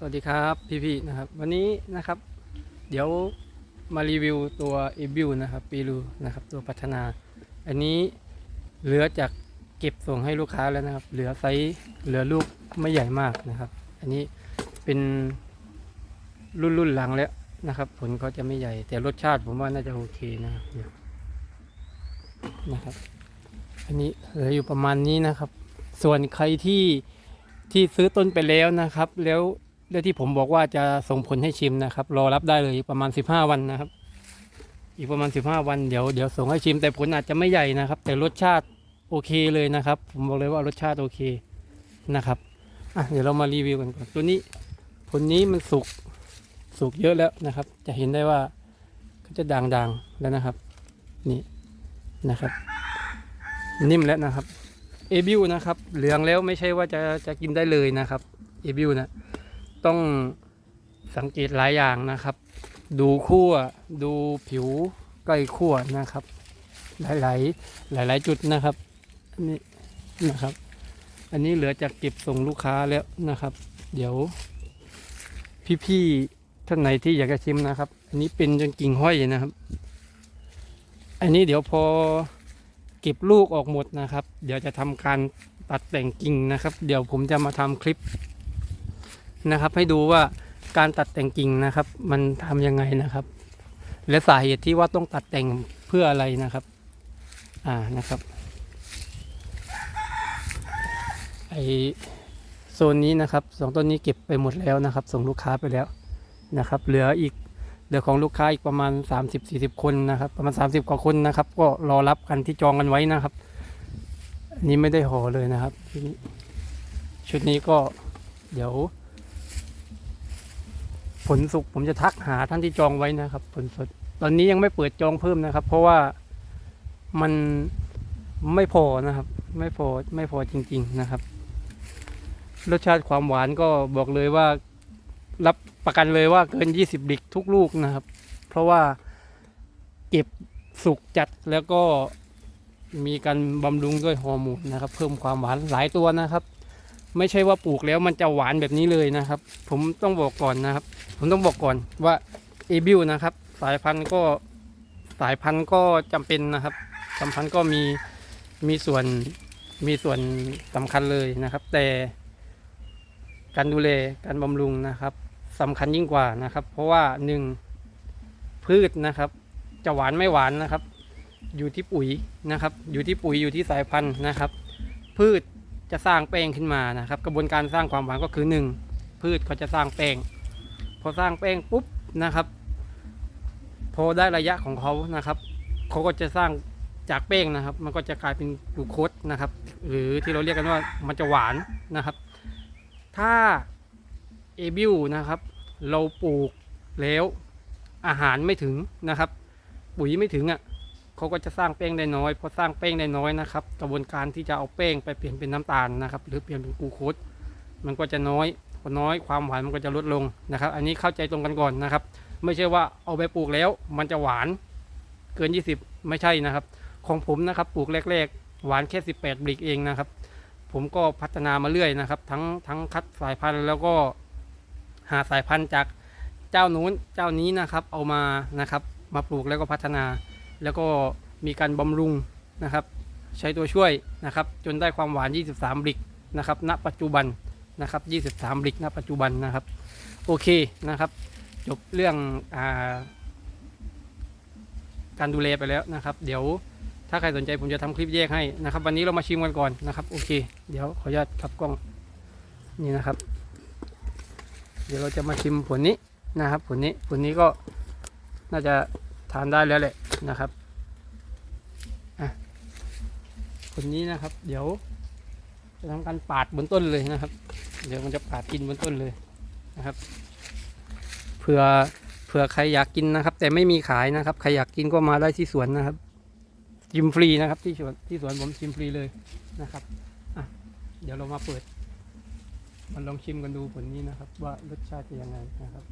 สวัสดีครับพี่ๆนะครับ วันนี้นะครับ เดี๋ยวมารีวิวตัว e b i l นะครับปีรูนะครับ ตัวพัฒนา อันนี้เหลือจากเก็บส่งให้ลูกค้าแล้วนะครับ เหลือไซส์เหลือลูกไม่ใหญ่มากนะครับ อันนี้เป็นรุ่นรุ่นหลังแล้วนะครับ ผลเขาจะไม่ใหญ่ แต่รสชาติผมว่าน่าจะโอเคนะครับนะครับ อันนี้เหลืออยู่ประมาณนี้นะครับ ส่วนใครที่ที่ซื้อต้นไปแล้วนะครับ แล้ว แล้วที่ผมบอกว่าจะส่งผลให้ชิมนะครับ รอรับได้เลยประมาณ 15 วันนะครับ อีกประมาณ 15 วันเดี๋ยวเดี๋ยวส่งให้ชิม แต่ผลอาจจะไม่ใหญ่นะครับ แต่รสชาติโอเคเลยนะครับ ผมบอกเลยว่ารสชาติโอเคนะครับอะเดี๋ยวเรามารีวิวกันก่อนตัวนี้ผลนี้มันสุกสุกเยอะแล้วนะครับ จะเห็นได้ว่าก็จะด่างๆแล้วนะครับ นี่นะครับ นิ่มแล้วนะครับเอบิวนะครับ เหลืองแล้วไม่ใช่ว่าจะจะกินได้เลยนะครับเอบิวนะ ต้องสังเกตหลายอย่างนะครับ ดูขั้วดูผิวใกล้ขั้วนะครับ หลายหลายหลายหลายๆจุดนะครับอันนี้นะครับ อันนี้เหลือจากเก็บส่งลูกค้าแล้วนะครับ เดี๋ยวพี่ๆท่านไหนที่อยากจะชิมนะครับ อันนี้เป็นจนกิ่งห้อยนะครับ อันนี้เดี๋ยวพอเก็บลูกออกหมดนะครับ เดี๋ยวจะทำการตัดแต่งกิ่งนะครับ เดี๋ยวผมจะมาทำคลิป นะครับ ให้ดูว่าการตัดแต่งกิ่งนะครับ มันทำยังไงนะครับ และสาเหตุที่ว่าต้องตัดแต่งเพื่ออะไรนะครับ อ่านะครับไอโซนนี้นะครับสองต้นนี้เก็บไปหมดแล้วนะครับ ส่งลูกค้าไปแล้วนะครับ เหลืออีกเดี๋ยวของลูกค้าอีกประมาณ 30-40 คนนะครับ ประมาณ 30 กว่าคนนะครับ ก็รอรับกันที่จองกันไว้นะครับอันนี้ไม่ได้ห่อเลยนะครับชุดนี้ก็เดี๋ยว ผลสุกผมจะทักหาท่านที่จองไว้นะครับ ผลสด ตอนนี้ยังไม่เปิดจองเพิ่มนะครับ เพราะว่ามันไม่พอนะครับ ไม่พอไม่พอจริง ๆนะครับ รสชาติความหวานก็บอกเลยว่ารับประกันเลยว่าเกิน 20บิกทุกลูกนะครับ เพราะว่าเก็บสุกจัดแล้วก็มีการบำรุงด้วยฮอร์โมนนะครับ เพิ่มความหวานหลายตัวนะครับ ไม่ใช่ว่าปลูกแล้วมันจะหวานแบบนี้เลยนะครับ ผมต้องบอกก่อนนะครับ ผมต้องบอกก่อนว่าเอบิวนะครับ สายพันธุ์ก็สายพันธุ์ก็จำเป็นนะครับสำคัญก็มีมีส่วนมีส่วนสำคัญเลยนะครับ แต่การดูแลการบำรุงนะครับสำคัญยิ่งกว่านะครับ เพราะว่าหนึ่งพืชนะครับ จะหวานไม่หวานนะครับ อยู่ที่ปุ๋ยนะครับ อยู่ที่ปุ๋ยอยู่ที่สายพันธุ์นะครับ พืช จะสร้างแป้งขึ้นมานะครับ กระบวนการสร้างความหวานก็คือหนึ่งพืชเขาจะสร้างแป้งพอสร้างแป้งปุ๊บนะครับ พอได้ระยะของเขานะครับเขาก็จะสร้างจากแป้งนะครับ มันก็จะกลายเป็นกลูโคสนะครับ หรือที่เราเรียกกันว่ามันจะหวานนะครับ ถ้าเอบิวนะครับ เราปลูกแล้วอาหารไม่ถึงนะครับ ปุ๋ยไม่ถึงอะ่ะ เขาก็จะสร้างแป้งได้น้อยพอสร้างแป้งได้น้อยนะครับ กระบวนการที่จะเอาแป้งไปเปลี่ยนเป็นน้ำตาลนะครับ หรือเปลี่ยนเป็นกูโคสมันก็จะน้อยพอน้อยความหวานมันก็จะลดลงนะครับ อันนี้เข้าใจตรงกันก่อนนะครับ ไม่ใช่ว่าเอาไปปลูกแล้ว มันจะหวานเกิน 20 ไม่ใช่นะครับ ของผมนะครับปลูกแรก ๆ หวานแค่ 18บลิกเองนะครับ ผมก็พัฒนามาเรื่อยนะครับ ทั้งทั้งคัดสายพันธุ์แล้วก็หาสายพันธุ์จากเจ้านู้นเจ้านี้นะครับ เอามานะครับ มาปลูกแล้วก็พัฒนา แล้วก็มีการบำรุงนะครับ ใช้ตัวช่วยนะครับ จนได้ความหวาน 23บลิกนะครับ ณ ปัจจุบันนะครับ 23บลิกณ ปัจจุบันนะครับ โอเคนะครับ จบเรื่องอาการดูแลไปแล้วนะครับ เดี๋ยวถ้าใครสนใจผมจะทำคลิปแยกให้นะครับ วันนี้เรามาชิมกันก่อนนะครับ โอเค เดี๋ยวขออนุญาตขับกล้องนี่นะครับ เดี๋ยวเราจะมาชิมผลนี้นะครับ ผลนี้ผลนี้ก็น่าจะ ทานได้แล้วแหละนะครับอะผลนี้นะครับ เดี๋ยวจะทำการปาดบนต้นเลยนะครับ เดี๋ยวมันจะปาดกินบนต้นเลยนะครับเผื่อเผื่อใครอยากกินนะครับ แต่ไม่มีขายนะครับใครอยากกินก็มาได้ที่สวนนะครับชิมฟรีนะครับ ที่สวนที่สวนผมชิมฟรีเลยนะครับอะเดี๋ยวเรามาเปิด มันลองชิมกันดูผลนี้นะครับ ว่ารสชาติจะยังไงนะครับ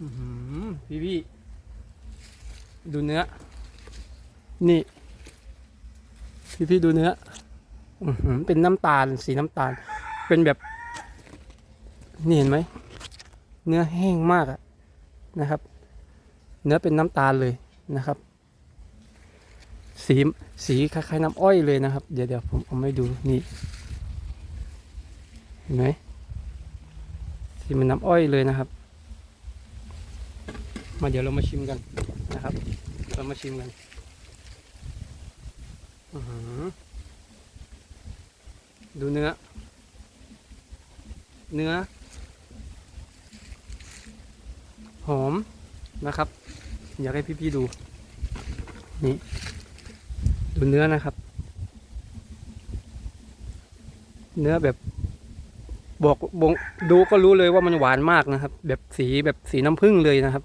อื้อหือพี่พี่ดูเนื้อ นี่ พี่พี่ดูเนื้ออื้อหือเป็นน้ำตาลสีน้ำตาล เป็นแบบ นี่เห็นไหม เนื้อแห้งมากอะนะครับ เนื้อเป็นน้ำตาลเลยนะครับ สีสีคล้ายๆน้ำอ้อยเลยนะครับ เดี๋ยวเดี๋ยวผมเอาให้ดูนี่เห็นไหมสีมันน้ำอ้อยเลยนะครับ มาเดี๋ยวเรามาชิมกันนะครับ เรามาชิมกันดูเนื้อ เนื้อ หอมนะครับ อยากให้พี่ๆดู นี่ ดูเนื้อนะครับ เนื้อแบบบอกบงดูก็รู้เลยว่ามันหวานมากนะครับ แบบสีแบบสีน้ำผึ้งเลยนะครับ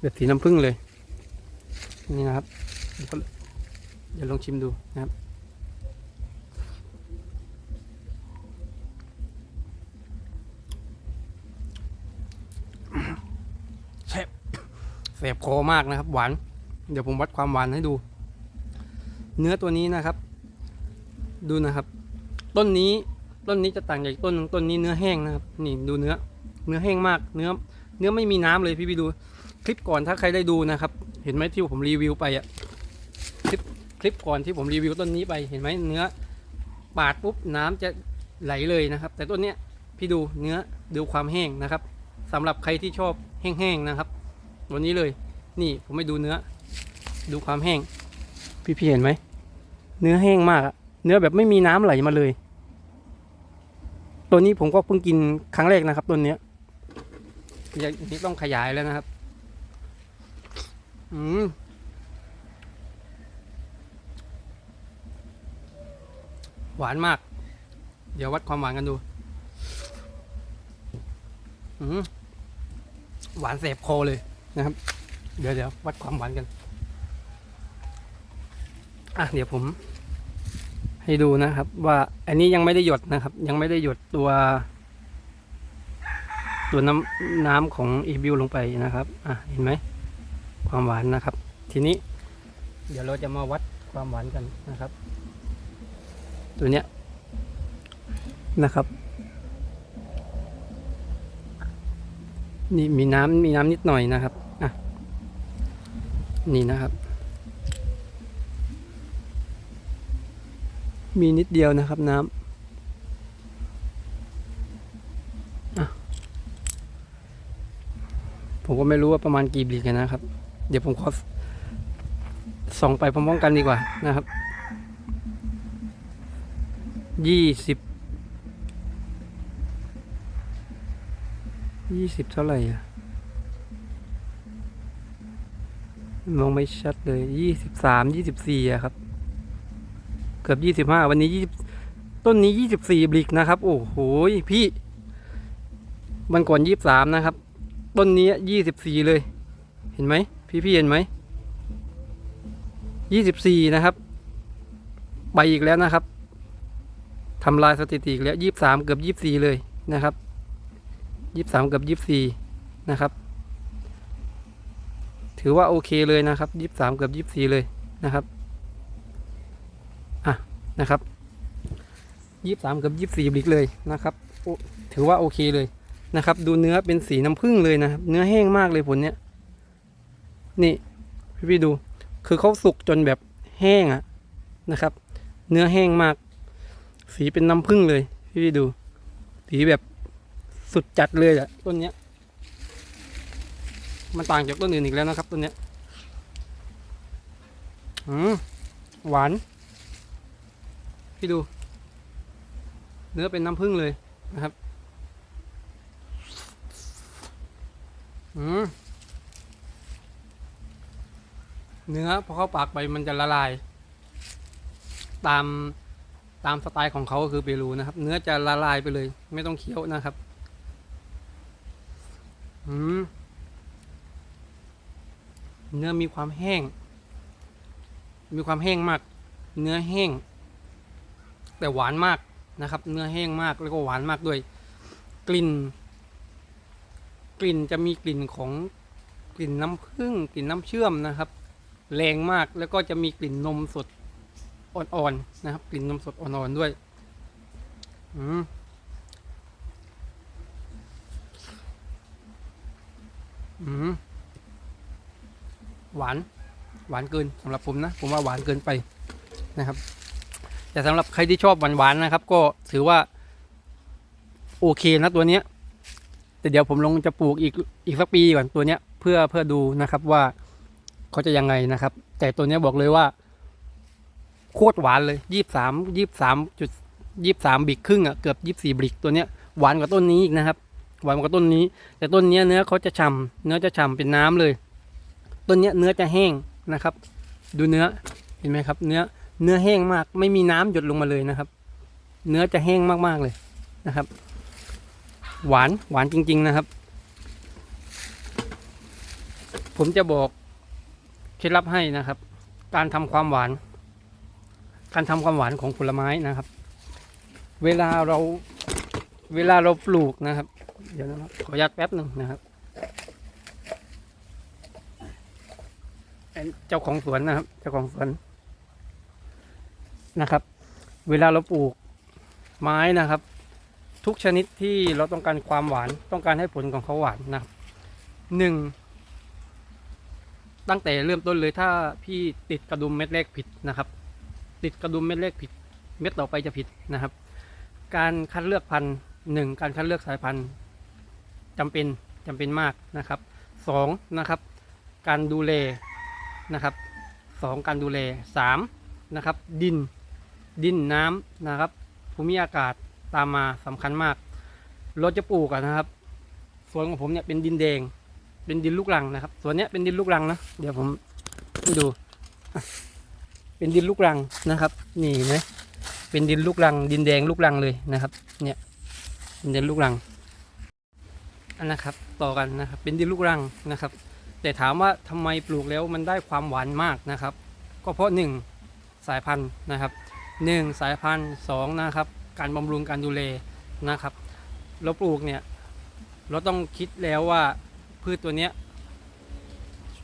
แบบสีน้ำผึ้งเลย นี่นะครับ เดี๋ยวลองชิมดูนะครับ แซ่บแสบคอมากนะครับ หวาน เดี๋ยวผมวัดความหวานให้ดู เนื้อตัวนี้นะครับ ดูนะครับ ต้นนี้ต้นนี้จะต่างจากต้นต้นนี้เนื้อแห้งนะครับ นี่ดูเนื้อ เนื้อแห้งมาก เนื้อ เนื้อไม่มีน้ำเลยพี่พี่ดู คลิปก่อนถ้าใครได้ดูนะครับ เห็นไหมที่ผมรีวิวไปอะคลิปคลิปก่อนที่ผมรีวิวต้นนี้ไปเห็นไหมเนื้อปาดปุ๊บน้ำจะไหลเลยนะครับ แต่ต้นเนี้ยพี่ดูเนื้อดูความแห้งนะครับสำหรับใครที่ชอบแห้งๆนะครับตัวนี้เลยนี่ผมไม่ดูเนื้อ ดูความแห้ง พี่พี่เห็นไหมเนื้อแห้งมากอะเนื้อแบบไม่มีน้ำไหลมาเลย ตัวนี้ผมก็เพิ่งกินครั้งแรกนะครับตัวเนี้ยอย่างนี้ต้องขยายแล้วนะครับ อืมหวานมาก เดี๋ยววัดความหวานกันดู อืมหวานแสบคอเลยนะครับ เดี๋ยวเดี๋ยววัดความหวานกัน อะเดี๋ยวผม ให้ดูนะครับ ว่าอันนี้ยังไม่ได้หยดนะครับ ยังไม่ได้หยดตัว ตัวน้ำน้ำของอีบิวลงไปนะครับ อะเห็นไหม ความหวานนะครับ ทีนี้ เดี๋ยวเราจะมาวัดความหวานกันนะครับ ตัวเนี้ยนะครับ นี่มีน้ำมีน้ำนิดหน่อยนะครับอะนี่นะครับ มีนิดเดียวนะครับน้ำอะผมก็ไม่รู้ว่าประมาณกี่บลิกนะครับ เดี๋ยวผมขอส่องไปพร้อมๆกันดีกว่านะครับยี่สิบยี่สิบเท่าไหร่อะมองไม่ชัดเลยยี่สิบสามยี่สิบสี่อะครับ เกือบยี่สิบห้าวันนี้ยี่ต้นนี้ยี่สิบสี่บลิกนะครับ โอ้โหพี่ มันก่อนยี่สิบสามนะครับ ต้นนี้ยี่สิบสี่เลย เห็นไหม พี่พี่เห็นไหมยี่สิบสี่นะครับ ไปอีกแล้วนะครับทำลายสถิติอีกแล้วยี่สามเกือบยี่สี่เลยนะครับยี่สามเกับยี่สี่นะครับ ถือว่าโอเคเลยนะครับยี่สามเกับยี่สี่เลยนะครับอะนะครับยี่สามเกับยี่สี่บลิกเลยนะครับถือว่าโอเคเลยนะครับ ดูเนื้อเป็นสีน้ำผึ้งเลยนะครับ เนื้อแห้งมากเลยผลเนี้ย นี่พี่พี่ดู คือเขาสุกจนแบบแห้งอะนะครับ เนื้อแห้งมาก สีเป็นน้ำผึ้งเลย พี่พี่ดู สีแบบสุดจัดเลยอะต้นเนี้ย มันต่างจากต้นอื่นอีกแล้วนะครับต้นเนี้ยอืมหวาน พี่ดู เนื้อเป็นน้ำผึ้งเลยนะครับ อืม เนื้อพอเข้าปากไปมันจะละลาย ตามตามสไตล์ของเขาก็คือเปรูนะครับ เนื้อจะละลายไปเลย ไม่ต้องเคี้ยวนะครับอืมเนื้อมีความแห้ง มีความแห้งมาก เนื้อแห้ง แต่หวานมากนะครับ เนื้อแห้งมากแล้วก็หวานมากด้วย กลิ่น กลิ่นจะมีกลิ่นของกลิ่นน้ำผึ้งกลิ่นน้ำเชื่อมนะครับ แรงมากแล้วก็จะมีกลิ่นนมสดอ่อนๆนะครับ กลิ่นนมสดอ่อนๆด้วย อืมอืมหวาน หวานเกินสำหรับผมนะ ผมว่าหวานเกินไปนะครับ แต่สำหรับใครที่ชอบหวานๆนะครับ ก็ถือว่า โอเคนะตัวเนี้ย แต่เดี๋ยวผมลงจะปลูกอีกอีกสักปีก่อนตัวเนี้ย เพื่อเพื่อดูนะครับว่า เขาจะยังไงนะครับ แต่ตัวนี้บอกเลยว่า โคตรหวานเลยยี่สามยี่สามจุดยี่สามบิกครึ่งอะเกือบยี่สี่บิกตัวเนี้ยหวานกว่าต้นนี้อีกนะครับ หวานกว่าต้นนี้ แต่ต้นเนี้ยเนื้อเขาจะฉ่ำเนื้อจะฉ่ำเป็นน้ำเลย ต้นเนี้ยเนื้อจะแห้งนะครับ ดูเนื้อเห็นไหมครับ เนื้อเนื้อแห้งมาก ไม่มีน้ำหยดลงมาเลยนะครับ เนื้อจะแห้งมากๆเลยนะครับ หวานหวานจริง ๆนะครับ ผมจะบอก เคล็ดลับให้นะครับ การทำความหวาน การทำความหวานของผลไม้นะครับ เวลาเราเวลาเราปลูกนะครับ เดี๋ยวนะครับขออนุญาตแป๊บหนึ่งนะครับเป็นเจ้าของสวนนะครับ เจ้าของสวนนะครับ เวลาเราปลูกไม้นะครับ ทุกชนิดที่เราต้องการความหวานต้องการให้ผลของเขาหวานนะครับหนึ่ง ตั้งแต่เริ่มต้นเลยถ้าพี่ติดกระดุมเม็ดแรกผิดนะครับ ติดกระดุมเม็ดแรกผิด เม็ดต่อไปจะผิดนะครับ การคัดเลือกพันธุ์หนึ่งการคัดเลือกสายพันธุ์จำเป็นจำเป็นมากนะครับสองนะครับ การดูแลนะครับสองการดูแลสามนะครับ ดินดินน้ำนะครับภูมิอากาศตามมาสำคัญมากเราจะปลูกนะครับสวนของผมเนี่ยเป็นดินแดง เป็นดินลูกรังนะครับส่วนเนี้ยเป็นดินลูกรังนะเดี๋ยวผมดู เป็นดินลูกรังนะครับ นี่เห็นไหมเป็นดินลูกรัง ดินแดงลูกรังเลยนะครับ เนี่ยเป็นดินลูกรังอันนะครับ ต่อกันนะครับ เป็นดินลูกรังนะครับ แต่ถามว่าทำไมปลูกแล้วมันได้ความหวานมากนะครับ ก็เพราะหนึ่งสายพันธุ์นะครับหนึ่งสายพันธุ์สองนะครับ การบำรุงการดูแลนะครับ เราปลูกเนี่ย เราต้องคิดแล้วว่า พืชตัวเนี้ย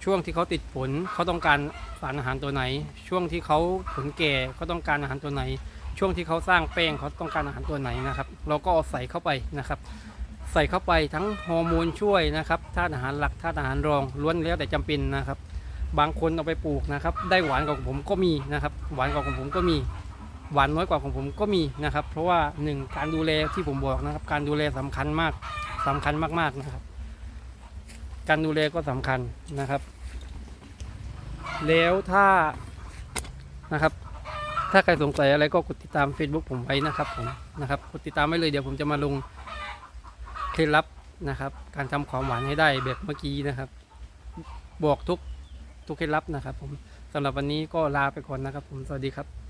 ช่วงที่เขาติดผลเขาต้องการสารอาหารตัวไหน ช่วงที่เขาผลแก่เขาต้องการอาหารตัวไหน ช่วงที่เขาสร้างแป้งเขาต้องการอาหารตัวไหนนะครับ เราก็เอาใส่เข้าไปนะครับ ใส่เข้าไปทั้งฮอร์โมนช่วยนะครับธาตุอาหารหลักธาตุอาหารรองล้วนแล้วแต่จำเป็นนะครับ บางคนเอาไปปลูกนะครับ ได้หวานกว่าของผมก็มีนะครับ หวานกว่าของผมก็มีหวานน้อยกว่าของผมก็มีนะครับ เพราะว่าหนึ่งการดูแลที่ผมบอกนะครับ การดูแลสำคัญมากสำคัญมากๆนะครับ การดูแลก็สำคัญนะครับ แล้วถ้านะครับ ถ้าใครสงสัยอะไรก็กดติดตาม Facebook ผมไว้นะครับผมนะครับกดติดตามไว้เลยเดี๋ยวผมจะมาลงเคล็ดลับนะครับ การทำความหวานให้ได้แบบเมื่อกี้นะครับ บอกทุกทุกเคล็ดลับนะครับ ผมสำหรับวันนี้ก็ลาไปก่อนนะครับ ผมสวัสดีครับ